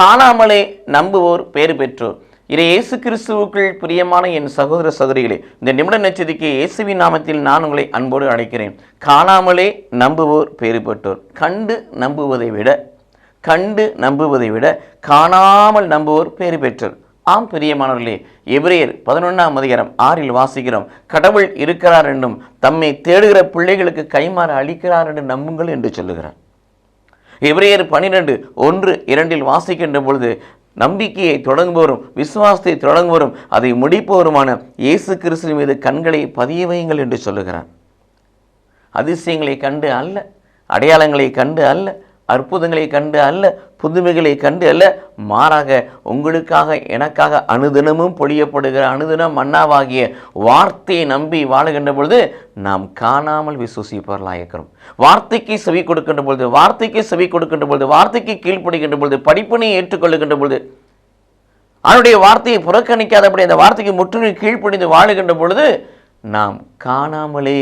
காணாமலே நம்புவோர் பேறு பெற்றோர். இதை இயேசு கிறிஸ்துவுக்குள் பிரியமான என் சகோதர சகோதரிகளே இந்த நிமிட நச்சரிக்கை இயேசுவின் நாமத்தில் நான் உங்களை அன்போடு அழைக்கிறேன். காணாமலே நம்புவோர் பேர் பெற்றோர். கண்டு நம்புவதை விட கண்டு நம்புவதை விட காணாமல் நம்புவோர் பேறு பெற்றோர். ஆம் பிரியமானவர்களே எபிரேயர் பதினொன்றாம் அதிகாரம் ஆறில் வாசிக்கிறோம். கடவுள் இருக்கிறார் என்றும் தம்மை தேடுகிற பிள்ளைகளுக்கு கைமாற அளிக்கிறார் என்று நம்புங்கள் என்று சொல்லுகிறார். எபிரேயர் பன்னிரெண்டு ஒன்று இரண்டில் வாசிக்கின்ற பொழுது நம்பிக்கையை தொடங்குவோரும் விசுவாசத்தை தொடங்குவோரும் அதை முடிப்பவருமான இயேசு கிறிஸ்து மீது கண்களை பதிய வையுங்கள் என்று சொல்லுகிறார். அதிசயங்களை கண்டு அல்ல அடையாளங்களை கண்டு அல்ல அற்புதங்களை கண்டு அல்ல புதுமைகளை கண்டு அல்ல மாறாக உங்களுக்காக எனக்காக அனுதினமும் பொழியப்படுகிற அனுதினம் மன்னாவாகிய வார்த்தையை நம்பி வாழுகின்ற பொழுது நாம் காணாமல் விசுவசிப்பவர்களாக இருக்கிறோம். வார்த்தைக்கு செவி கொடுக்கின்ற பொழுது வார்த்தைக்கு செவி கொடுக்கின்ற பொழுது வார்த்தைக்கு கீழ்ப்படுகின்ற பொழுது படிப்பினை ஏற்றுக்கொள்ளுகின்ற பொழுது அவனுடைய வார்த்தையை புறக்கணிக்காதபடி அந்த வார்த்தைக்கு முற்றிலும் கீழ்ப்படிந்து வாழுகின்ற பொழுது நாம் காணாமலே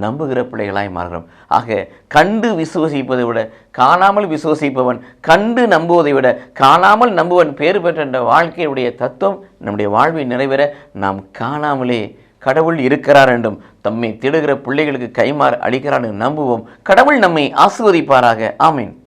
நம்புகிற பிள்ளைகளாய் மாறுகிறோம். ஆக கண்டு விசுவசிப்பதை விட காணாமல் விசுவசிப்பவன் கண்டு நம்புவதை விட காணாமல் நம்புவன் பேறு பெற்ற என்ற வாழ்க்கையுடைய தத்துவம் நம்முடைய வாழ்வை நிறைவேற நாம் காணாமலே கடவுள் இருக்கிறார் என்றும் தம்மை தேடுகிற பிள்ளைகளுக்கு கைமாறு அளிக்கிறான் என்று நம்புவோம். கடவுள் நம்மை ஆசிர்வதிப்பாராக. ஆமீன்.